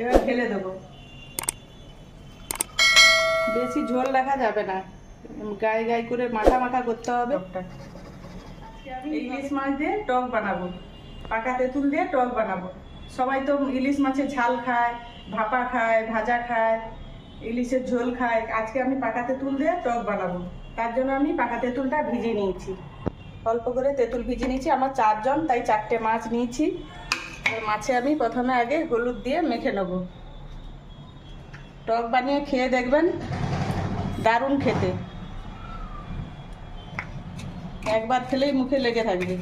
এবার ঢেলে দেবো। বেশি ঝোল রাখা যাবে না। গায়ে গায়ে করে মাখা মাখা করতে হবে। ইলিশ মাছ দিয়ে টক বানাবো। পাকা তেঁতুল দিয়ে টক বানাবো। সবাই তো ইলিশ মাছের ঝাল খায় ভাপা খায় ভাজা খায় ইলিশের ঝোল খায়। আজকে আমি পাকা তেঁতুল দিয়ে টক বানাবো। তার জন্য আমি পাকা তেঁতুলটা ভিজিয়ে নিয়েছি। অল্প করে তেঁতুল ভিজিয়ে নিয়েছি। আমার চারজন তাই চারটে মাছ নিয়েছি। আর মাছে আমি প্রথমে আগে হলুদ দিয়ে মেখে নেব। টক বানিয়ে খেয়ে দেখবেন দারুণ খেতে। একবার খেলেই মুখে লেগে থাকবে।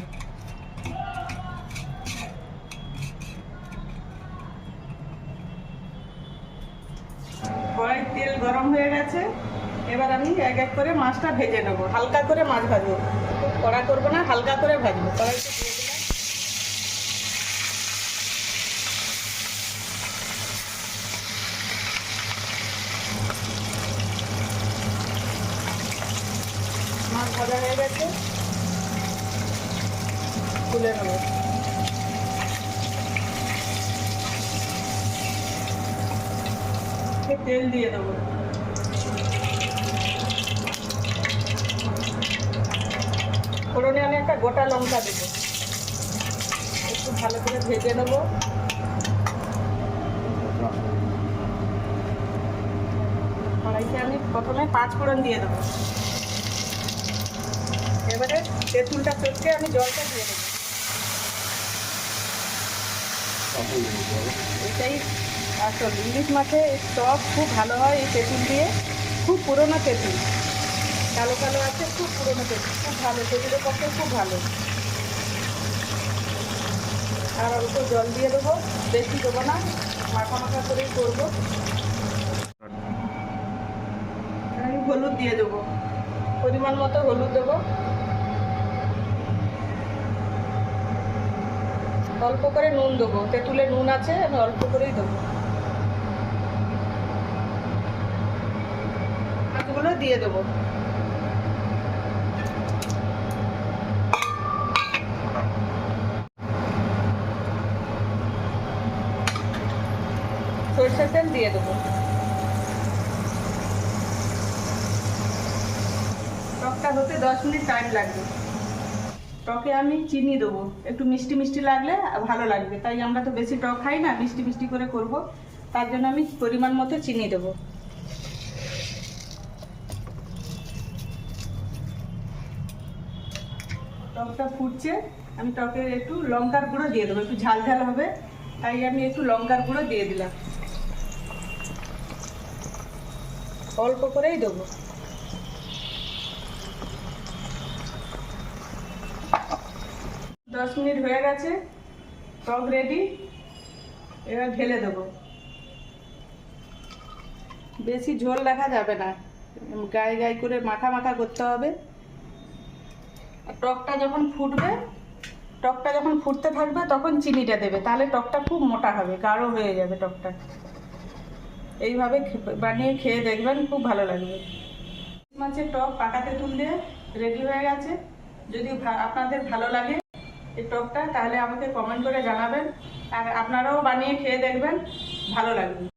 তেল গরম হয়ে গেছে। এবার আমি এক এক করে মাছটা ভেজে নেব। হালকা করে মাছ ভাজবো। কড়া করব না, হালকা করে ভাজবো। কড়াইতে ভাজা হয়ে গেছে। তুলে নেব। তেল দিয়ে দেবো। ফোড়নে আমি একটা গোটা লঙ্কা দেবো। একটু ভালো করে ভেজে নেব। কড়াইতে আমি প্রথমে পাঁচ ফোড়ন দিয়ে দেবো। তেঁতুলটা চটকে আমি জলটা দিয়ে দেবো। এটাই আসল। ইলিশ মাছের টক খুব ভালো হয় এই তেঁতুল দিয়ে। খুব পুরোনো তেঁতুল। কালো কালো আছে, খুব পুরোনো তেঁতুল। খুব ভালো তেঁতুলের পক্ষে খুব ভালো। আর অল্প জল দিয়ে দেবো, বেশি দেবো না, মাখা মাখা করেই করব। আমি হলুদ দিয়ে দেবো। পরিমাণ মতো হলুদ দেবো। অল্প করে নুন দেবো। তেঁতুলে নুন আছে, আমি অল্প করেই দেবো। মাছগুলো দিয়ে দেবো। সরষের তেল দিয়ে দেবো। টকটা হতে দশ মিনিট টাইম লাগবে। টকে আমি চিনি দেবো। একটু মিষ্টি মিষ্টি লাগলে ভালো লাগবে। তাই আমরা তো বেশি টক খাই না, মিষ্টি মিষ্টি করে করব। তার জন্য আমি পরিমাণ মতো চিনি দেবো। টকটা ফুটছে, আমি টকে একটু লঙ্কার গুঁড়ো দিয়ে দেবো। একটু ঝাল ঝাল হবে, তাই আমি একটু লঙ্কার গুঁড়ো দিয়ে দিলাম। অল্প করেই দেবো। দশ মিনিট হয়ে গেছে, টক রেডি এবার ঢেলে দেবো। বেশি ঝোল রাখা যাবে না, গায়ে গায়ে করে মাখা মাখা করতে হবে। টকটা যখন ফুটবে, টকটা যখন ফুটতে থাকবে, তখন চিনিটা দেবে, তাহলে টকটা খুব মোটা হবে, গাঢ় হয়ে যাবে টকটা। এইভাবে বানিয়ে খেয়ে দেখবেন খুব ভালো লাগবে। মাছের টক পাকাতে তুললে রেডি হয়ে গেছে। যদি আপনাদের ভালো লাগে এই টকটা তাহলে আমাকে কমেন্ট করে জানাবেন। আর আপনারাও বানিয়ে খেয়ে দেখবেন। ভালো লাগবে।